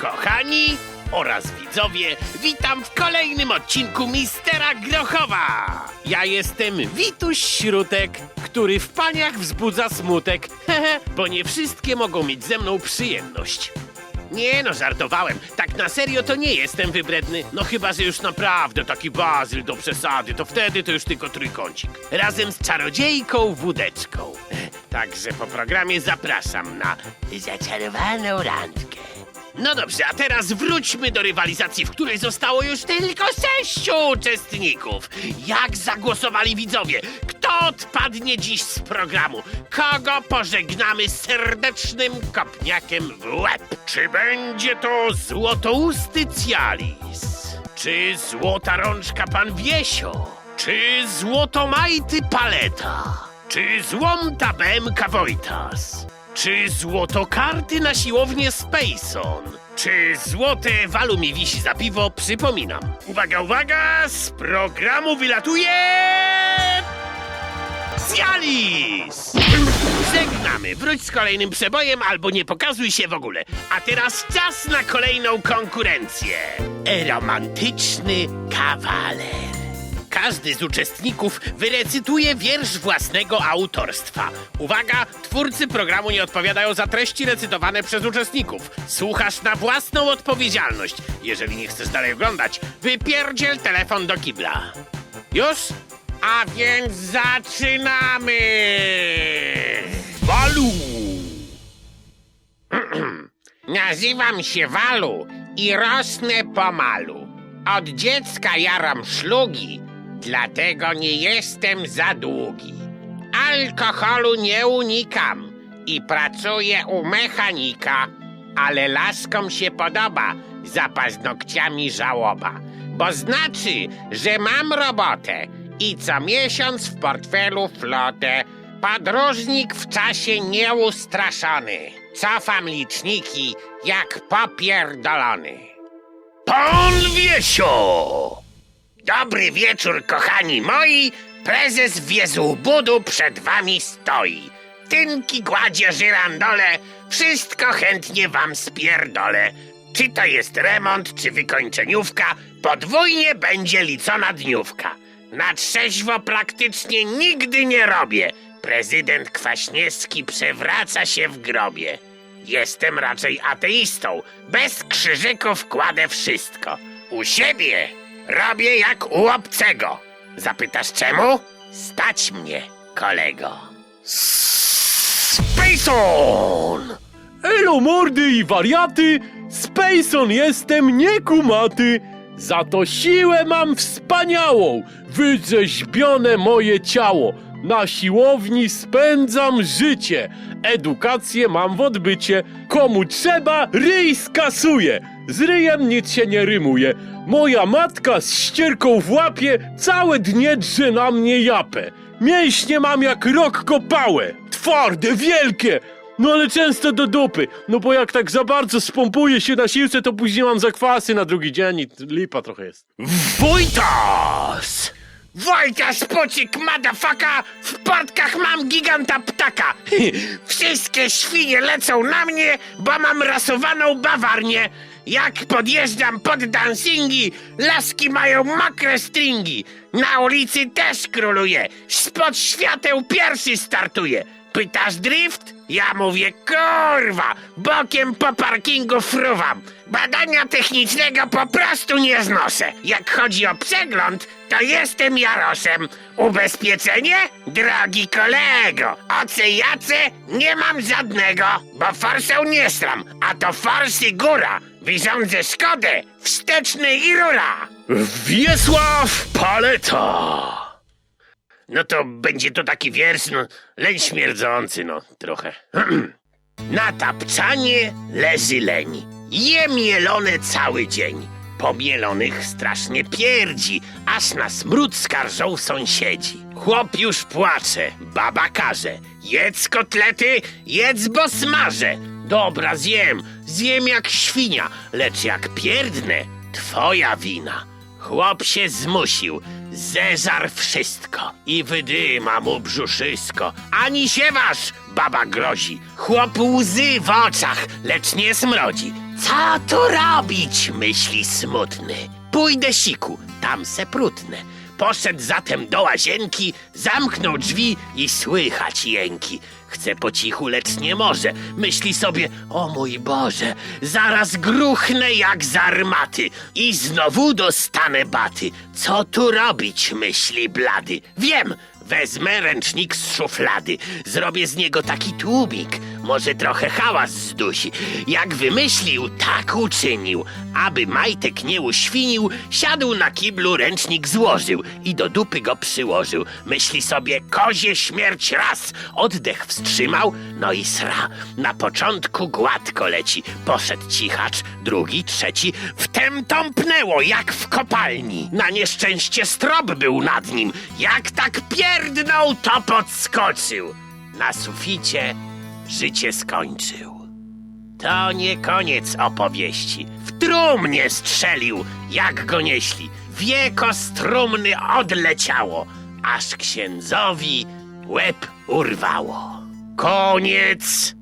Kochani oraz widzowie, witam w kolejnym odcinku Mistera Grochowa. Ja jestem Wituś Śrutek, który w paniach wzbudza smutek, bo nie wszystkie mogą mieć ze mną przyjemność. Nie no, żartowałem. Tak na serio to nie jestem wybredny. No chyba, że już naprawdę taki bazyl do przesady, to wtedy to już tylko trójkącik. Razem z czarodziejką Wódeczką. Także po programie zapraszam na zaczarowaną randkę. No dobrze, a teraz wróćmy do rywalizacji, w której zostało już tylko sześciu uczestników. Jak zagłosowali widzowie? Kto odpadnie dziś z programu? Kogo pożegnamy serdecznym kopniakiem w łeb? Czy będzie to złotousty Cialis? Czy złota rączka pan Wiesio? Czy złotomajty Paleta? Czy złomta BMK Wojtas? Czy złotokarty na siłownię Spacon? Czy złote walu mi wisi za piwo? Przypominam. Uwaga, uwaga! Z programu wylatuje... Cialis! Żegnamy. Wróć z kolejnym przebojem albo nie pokazuj się w ogóle. A teraz czas na kolejną konkurencję. Romantyczny kawaler. Każdy z uczestników wyrecytuje wiersz własnego autorstwa. Uwaga, twórcy programu nie odpowiadają za treści recytowane przez uczestników. Słuchasz na własną odpowiedzialność. Jeżeli nie chcesz dalej oglądać, wypierdziel telefon do kibla. Już? A więc zaczynamy! Walu! Nazywam się Walu i rosnę pomalu. Od dziecka jaram szlugi, dlatego nie jestem za długi. Alkoholu nie unikam i pracuję u mechanika, ale laskom się podoba za paznokciami żałoba, bo znaczy, że mam robotę i co miesiąc w portfelu flotę. Podróżnik w czasie nieustraszony. Cofam liczniki jak popierdolony. Pan Wiesio! Dobry wieczór, kochani moi. Prezes Wiezułbudu przed wami stoi. Tynki, gładzie, żyrandole, wszystko chętnie wam spierdolę. Czy to jest remont, czy wykończeniówka, podwójnie będzie licona dniówka. Na trzeźwo praktycznie nigdy nie robię. Prezydent Kwaśniewski przewraca się w grobie. Jestem raczej ateistą. Bez krzyżyków kładę wszystko. U siebie robię jak u obcego. Zapytasz czemu? Stać mnie, kolego. Spacon! Elo mordy i wariaty, Spacon jestem niekumaty, za to siłę mam wspaniałą, wyrzeźbione moje ciało, na siłowni spędzam życie, edukację mam w odbycie, komu trzeba, ryj skasuje, z ryjem nic się nie rymuje, moja matka z ścierką w łapie całe dnie drze na mnie japę, mięśnie mam jak rok kopałe, twarde, wielkie, no ale często do dupy, no bo jak tak za bardzo spompuje się na siłce, to później mam zakwasy na drugi dzień i lipa trochę jest. Wojtas! Wojtas pocik madafaka, w portkach mam giganta ptaka. Wszystkie świnie lecą na mnie, bo mam rasowaną bawarnię. Jak podjeżdżam pod dancingi, laski mają mokre stringi. Na ulicy też króluję, spod świateł pierwszy startuję. Pytasz drift? Ja mówię, kurwa, bokiem po parkingu fruwam. Badania technicznego po prostu nie znoszę. Jak chodzi o przegląd, to jestem Jarosem. Ubezpieczenie? Drogi kolego, oce nie mam żadnego, bo forsą nie stram, a to forsy góra. Wyrządzę szkodę, wsteczny i rura. Wiesław Paleta. No to będzie to taki wiersz, no, leń śmierdzący, no, trochę. Na tapczanie leży leń. Je mielone cały dzień. Po mielonych strasznie pierdzi, aż na smród skarżą sąsiedzi. Chłop już płacze, baba każe. Jedz kotlety, jedz bo smażę. Dobra, zjem, zjem jak świnia, lecz jak pierdnę, twoja wina. Chłop się zmusił, zeżar wszystko i wydyma mu brzuszysko. Ani się waż, baba grozi. Chłop łzy w oczach, lecz nie smrodzi. Co tu robić, myśli smutny. Pójdę siku, tam se prutnę. Poszedł zatem do łazienki, zamknął drzwi i słychać jęki. Chce po cichu, lecz nie może. Myśli sobie, o mój Boże, zaraz gruchnę jak z armaty i znowu dostanę baty. Co tu robić, myśli blady. Wiem, wezmę ręcznik z szuflady, zrobię z niego taki tłumik, może trochę hałas zdusi. Jak wymyślił, tak uczynił. Aby majtek nie uświnił, siadł na kiblu, ręcznik złożył i do dupy go przyłożył. Myśli sobie, kozie śmierć raz. Oddech wstrzymał, no i sra. Na początku gładko leci. Poszedł cichacz, drugi, trzeci. Wtem tąpnęło, jak w kopalni. Na nieszczęście strop był nad nim. Jak tak pierdnął, to podskoczył. Na suficie życie skończył. To nie koniec opowieści. W trumnie strzelił, jak go nieśli. Wieko z trumny odleciało, aż księdzowi łeb urwało. Koniec!